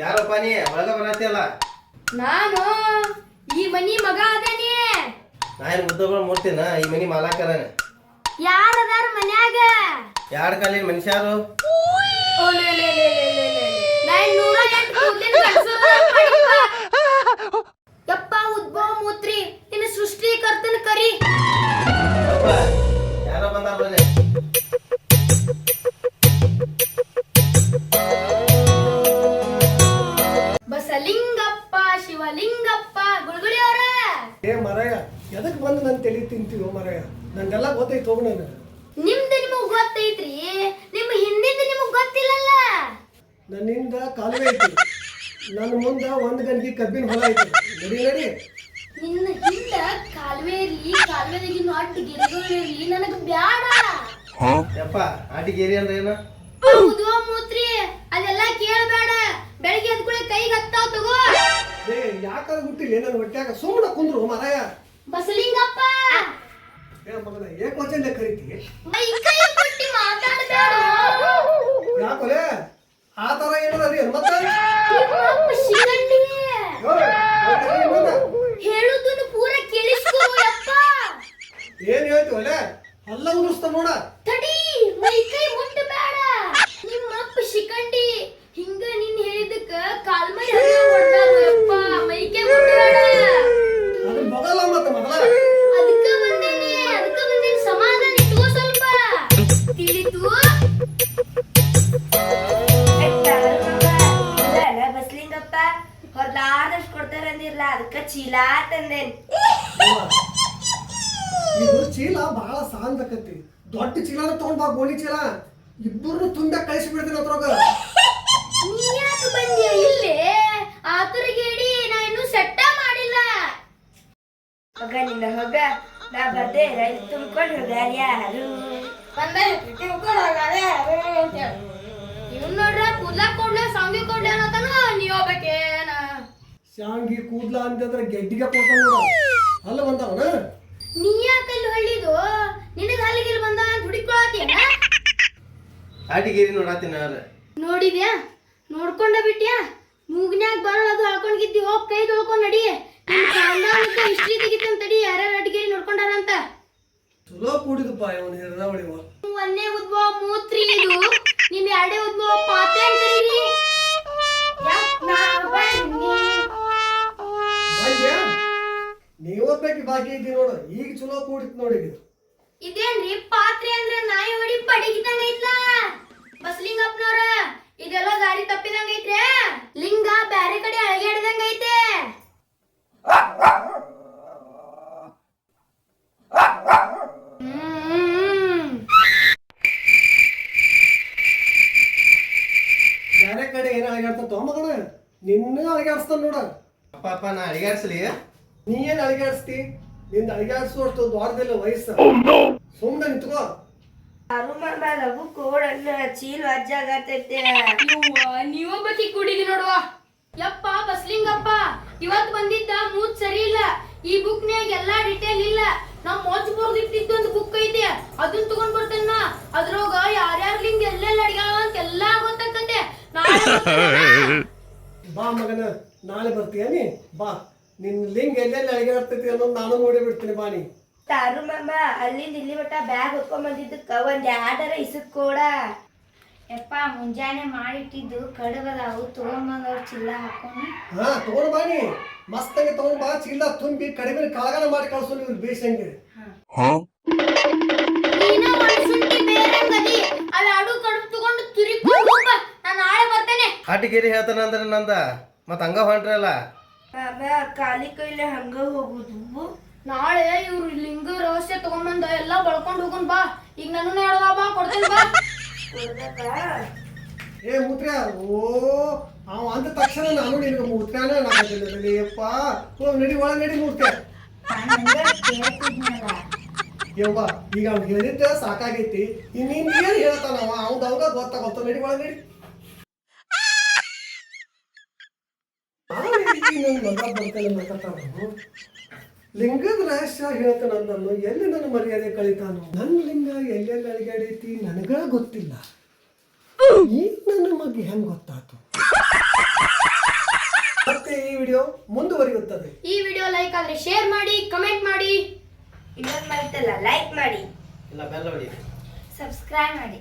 ಯಾರಪ್ಪ ನೀ ಒಳಗ ಬರತ್ತಿಯಲ್ಲ ನಾನು ಈ ಮನಿ ಮಗ ಅದೇನಿ ನಾ. ಏನು ಮೂರ್ತಿನ? ಈ ಮನಿ ಮಾಲಾಕರ ಯಾರದಾರ ಮನ್ಯಾಗ? ಯಾರ ಕಾಲಿನ ಮನುಷ್ಯಾರು? ಶಿವಲಿಂಗಪ್ಪ ಗುಳುಗುಳಿ ಅವ್ರ. ಏ ಮರಯ ಎದಕ್ ಬಂದು ನನ್ ತಲೆ ತಿಂತೀವೋ ಮರಯ ನಂಗೆಲ್ಲ ಗೊತ್ತೈತೆ ಹೋಗು ನಾನು. ನಿಮ್ದು ನಿಮಗ್ ಗೊತ್ತೈತ್ರಿ? ನಿಮ್ ಹಿಂದಿಂದ ನಿಮಗ್ ಗೊತ್ತಿಲ್ಲಲ್ಲ? ನನ್ನಿಂದ ಕಾಲುವೆ ಐತಿ. ನನ್ನ ಮುಂದ ಒಂದು ಗಂಟೆ ಕಬ್ಬಿನ ಹೊಲ ಐತಿ. ನಡಿ ನಡಿ. ನಿನ್ನ ಹಿಂದ ಕಾಲುವೆ ಇರ್ಲಿ ಕಾಲುವೆದಾಗಿನ ಅಡ್ಡ ಗಿಡಗಳು ಇರ್ಲಿ ನನಗ ಬ್ಯಾಡ. ಯಪ್ಪ ಆಟಿಗೇರಿ ಅಂದ್ರೆ ಏನ? ಮೂತ್ರಿ. ಅದೆಲ್ಲ ಕೇಳಬೇಡ. ಬೆಳಿಗ್ಗೆ ಎದ್ಕೂಳೆ ಕೈಗೆ ಹತ್ತಾವ್ ತಗೋ. ಏ ಯಾಕಾರ ಗೊತ್ತಿಲ್ಲ ನನ್ನ ಹೊಟ್ಯಾಗ ಸುಮ್ಮನೆ ಕುಂದ್ರು ಮಾರಾಯ. ಬಸಲಿಂಗಪ್ಪ! ಏ ಮಗನ ಏಕವಚನ ಕರಿತಿ? ಮೈ ಕೈ ಕೊಟ್ಟಿ ಮಾತಾಡಬೇಡ. ಯಾಕೊಲೆ? ಆ ತರ ಏನಾರ ರೀ ಮತ್ತೆ ಶಿಖಂಡಿ ಹೇಳುದನ್ನು ಪೂರ ಕೇಳಿಸ್ಕೋ ಯಪ್ಪ. ಏನ್ ಹೇಳ್ತೀವಲ್ಲ ಅಲ್ಲ ಉರುಸ್ತ ನೋಡ. ತಡಿ ಮೈ ಕೈ ಮುಟ್ಟಬೇಡ ನಿಮ್ಮಪ್ಪ ಶಿಕಂಡಿ ಹಿಂಗ ನಿನ್ನ ಹೇಳಿದಕ್ಕ ಕಾಲ್ಮೈ ಹೊಡ್ದಾರು ಯಪ್ಪ ಕೊಡ್ತಾರ ಅಂದಿರ್ಲ ಅದಕ್ಕ ಚೀಲ ತಂದೇನ್. ಇದು ಚೀಲ ಬಹಳ ಸಾಂದಕತಿ ದೊಡ್ಡ ಚೀಲನ ತಗೊಂಡ್ ಬಾ ಗೋಣಿ ಚೀಲ. ಇಬ್ಬರು ತುಂಬ ಕಳಿಸಿ ಬಿಡ್ತೀನಿ ಅದ್ರೊಳಗ. ನೀ ಯಾಕೆ ಬಂದ್ಯ ಇಲ್ಲಿ? ಆತುರಗೇಡಿ ನಾ ಇನ್ನೂ ಸೆಟ್ಟ ಮಾಡಿಲ್ಲ. ಹೋಗ ನಿನ್ನ ಹೋಗ. ನಾ ಬರ್ದೆ ರೈಲು ತುಂಬ್ಕೊಂಡು ಹೋಗ್ಯಾರ ಯಾರು? ಇವ್ನ್ ನೋಡ್ರ ಕೂದ್ಲಾ ಶಾಂಗಿ ಕೂದ್ಲ ಅಂತಂದ್ರೆ ಗೆಡ್ಡಿಗೆ ಕೊಡ್ತಾನ ನೋಡ. ಅಲ್ಲ ಬಂದವನ? ನೀ ಯಾಕೆ ಇಲ್ಲಿ ಹಳ್ಳಿದು? ನಿನಗೆ ಹಲ್ಲಿಗಿಲ್ ಬಂದ ಅಂತ ಹುಡುಕೊಳತೇನ ಆಟಿಗೇರಿ ನೋಡತ್ತೀನಿ ಅಲ್ಲ ನೋಡಿದ್ಯಾ? ನೋಡ್ಕೊಂಡ ಬಿಟ್ಯಾ? ಮೂಗ್ನ್ಯಾಗ ಬರಲ್ಲ ಅದು ಹಾಕೊಂಡಿದ್ದಿ ಹೋಗ್ ಕೈ ತೊಳ್ಕೊಂಡ್ ನಡಿ. ನಿನ್ ಕಾಂದಾನಕ್ಕ ಹಿಸ್ಟ್ರಿ ತೆಗಿತಂತ ತಡಿ ಯಾರ್ಯಾರ ಅಡಿಗೆ ನೋಡ್ಕೊಂಡಾರಂತ ಚಲೋ ಕೂಡಿದಪ್ಪ ಇವನು ಹಿರದಾವಳಿ ಒಂದೇ ಉದ್ಭವ ಮೂತ್ರಿ ಇದು. ನಿಮ್ ಎರಡೇ ಉದ್ಭವ ಪಾತೆ ಅಂತ ಬಾಕಿ ಐತಿ ನೋಡು. ಈಗ ಚಲೋ ಕೂಡಿತ್ ನೋಡಿ ಇದು. ಇದೇನ್ರಿ? ಪಾತ್ರೆ ಅಂದ್ರೆ ನಾಯಿ ಹೊಡಿ ಪಡಿಗಿದಂಗ ಐತ್ಲ? ಬಸ್ಲಿಂಗಪ್ಪನವ್ರ ಇದೆಲ್ಲ ದಾರಿ ತಪ್ಪಿದಂಗ ಐತ್ರೆ? ಲಿಂಗ ಬ್ಯಾರೆ ಕಡೆ ಅಳಗ್ಯಾಡ್ದಂಗ ಐತೆ? ಬ್ಯಾರೆ ಕಡೆ ಏನ ಅಳಿಗಾಡ್ತ ಮಗನ ನಿನ್ನ ಅಳಿಗಾಡ್ಸ್ತಾನ ನೋಡ. ಅಪ್ಪ ಅಪ್ಪ ನಾ ಅಡಿಗಾಡ್ಸ್ಲಿ ನೀ ಏನ್ ಅಳಿಗಾಡ್ಸ್ತಿ ನಿಂದ ಅಳಿಗಾಡಿಸುವಷ್ಟು ದ್ವಾರದಲ್ಲಿ ವಯಸ್ಸು. ಸುಮ್ಮನೆ ನಿಂತ್ಕೋ. ಮಾಮ ಲಘು ಕೋಡನ್ನ ಚೀಲ ಅಜ್ಜಾಗತೈತೆ ಯವ್ವ, ನೀವೊಬ್ಬಕಿ ಕುಡಿದಿ ನೋಡುವ. ಯಪ್ಪ ಬಸ್ಲಿಂಗಪ್ಪ ಇವತ್ ಬಂದಿದ್ದ ಮೂತ್ ಸರಿ ಇಲ್ಲ ಈ ಬುಕ್ನ್ಯಾಗ ಎಲ್ಲಾ ಡಿಟೇಲ್ ಇಲ್ಲ. ನಮ್ ಬರ್ದಿಟ್ಟಿದ್ದು ಒಂದು ಬುಕ್ ಐತೆ. ಅದನ್ನ ತಗೊಂಡ್ ಬರ್ತೇನ ಅದ್ರೊಳಗ ಯಾರ್ಯಾರ್ ಲಿಂಗ್ ಎಲ್ಲೆಲ್ಲ ಅಡ್ಗ್ಯಾವ ಅಂತ ಎಲ್ಲಾ ಗೊತ್ತಾಗ್ತತೆ. ನಾಳೆ ಬಾ ಮಗನ ನಾಳೆ ಬರ್ತೀಯ ನೀ? ಬಾ. ನಿನ್ನ ಲಿಂಗ್ ಎಲ್ಲೆಲ್ಲಿ ಅಳಿಗಾಡ್ತೈತಿ ಅನ್ನೋದು ನಾನು ನೋಡಿ ಬಿಡ್ತೀನಿ ಬಾನಿ ತಾರು ಮಾಮ ಅಲ್ಲಿಂದ ಇಲ್ಲಿ ಮಟ್ಟ ಬ್ಯಾಗ್ ಹೊತ್ಕೊಂಡ್ ಬಂದಿದ್ದಕ್ಕ ಒಂದ್ ಯಾಡರ ಇಸಕ್ ಕೂಡ. ಯಪ್ಪ ಮುಂಜಾನೆ ಮಾಡಿಟ್ಟಿದ್ದು ಕಡುಬದಾವು ತಗೊಂಬಂದವ್ರು ಚಿಲ್ಲ ಹಾಕೊಂಡು ಹಾ ತಗೊಂಡ್ ಬಾನಿ ಮಸ್ತಾಗಿ ತಗೊಂಡ್ ಬಾ ಚೀಲ ತುಂಬಿ ಕಡಿಮೆ ಕಾಳಗನ ಮಾಡಿ ಕಳ್ಸು ನೀವು ಬೇಸಂಗೆ ನೀನ ಒಣಸುಂಟಿ ಹೇಳ್ತಾನಂದ್ರೆ ನಂದ ಮತ್ತೆ ಹಂಗ ಹೊಂಟ್ರಲ್ಲ. ಖಾಲಿ ಕೈಲೆ ಹಂಗ ಹೋಗುದು. ನಾಳೆ ಇವ್ರು ಲಿಂಗ ರಹಸ್ಯ ತಗೊಂಬಂದ ಎಲ್ಲಾ ಬಳ್ಕೊಂಡು ಹೋಗೋಣ ಬಾ. ಈಗ ನಾನು ಹೇಳದ ಬಾ ಕೊಡ್ತೇನೆ ಬಾ. ಏ ಮೂತ್ರ ಓ ಅವ ಅಂದ ತಕ್ಷಣ ನಾನು ನಿನಗೆ ಮೂತ್ರ್ಯಾನ ಅಪ್ಪ ಓ ನಡಿ ಒಳ ನಡಿ ಕೇಳ್ತಿದ್ನಲ್ಲ ಯವ್ವ ಈಗ ಅವ್ನು ಹೇಳಿದ್ದ ಸಾಕಾಗೈತಿ. ಇನ್ನೇನ್ ಏನ್ ಹೇಳ್ತಾನವ? ಅವ್ನ ಅವಾಗ ಗೊತ್ತಾಗತ್ತ ನಡಿ ಒಳ ನಡಿ. ಲಿಂಗದ ರಹಸ್ಯ ಹೇಳ್ತಾನಂದನು ಎಲ್ಲಿ ನನ್ನ ಮರ್ಯಾದೆ ಕಳಿತಾನು? ನನ್ನ ಲಿಂಗ ಎಲ್ಲೆಲ್ಲಿ ಅಳಿಗಾಡೈತಿ ನನಗ ಗೊತ್ತಿಲ್ಲ. ಈಗ ನನ್ನ ಮಗ ಹೆಂಗ್ ಗೊತ್ತಾತು? ಮತ್ತೆ ಈ ವಿಡಿಯೋ ಮುಂದುವರಿಯುತ್ತದೆ. ಈ ವಿಡಿಯೋ ಲೈಕ್ ಆದ್ರೆ ಶೇರ್ ಮಾಡಿ ಕಮೆಂಟ್ ಮಾಡಿ. ಇನ್ನೊಂದು ಮರೆತಲ್ಲ ಲೈಕ್ ಮಾಡಿ. ಇಲ್ಲ ಬೆಲ್ಲ ಹೊಡಿ. ಸಬ್ಸ್ಕ್ರೈಬ್ ಮಾಡಿ.